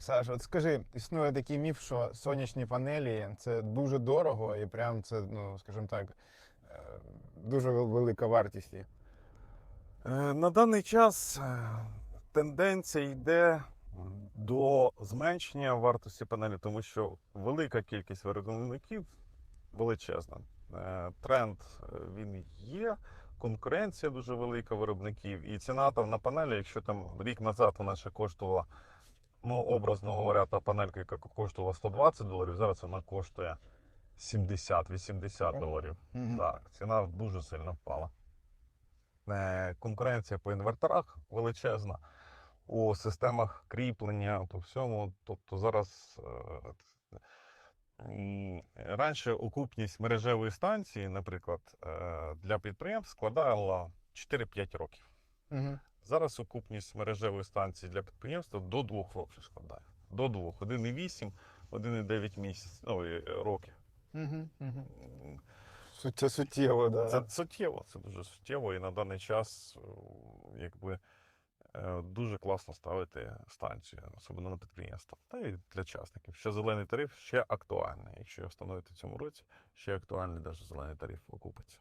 Саш, от скажи, існує такий міф, що сонячні панелі це дуже дорого і прям це, ну, скажімо так, е, дуже велика вартість. Е, На даний час е, тенденція йде до зменшення вартості панелі, тому що велика кількість виробників величезна. Тренд він є, конкуренція дуже велика виробників, і ціна там на панелі, якщо там рік назад вона ще коштувала, ну образно говоря, та панелька, яка коштувала 120 доларів, зараз вона коштує 70-80 доларів. Так, ціна дуже сильно впала. Е, Конкуренція по інверторах величезна. У системах кріплення, по всьому. Тобто зараз е, м, раніше окупність мережевої станції, наприклад, е, для підприємств складала 4-5 років. Угу. Зараз окупність мережевої станції для підприємства до 2 років складає. До 2. 1,8, 1,9 місяць, ну, е, років. Угу. Угу. Це суттєво, да. Це суттєво, це дуже суттєво, і на даний час е, якби е, дуже класно ставити станцію, особливо на підприємства. Та і для частників. Ще зелений тариф ще актуальний. Якщо його встановити в цьому році, ще актуальний навіть зелений тариф окупиться.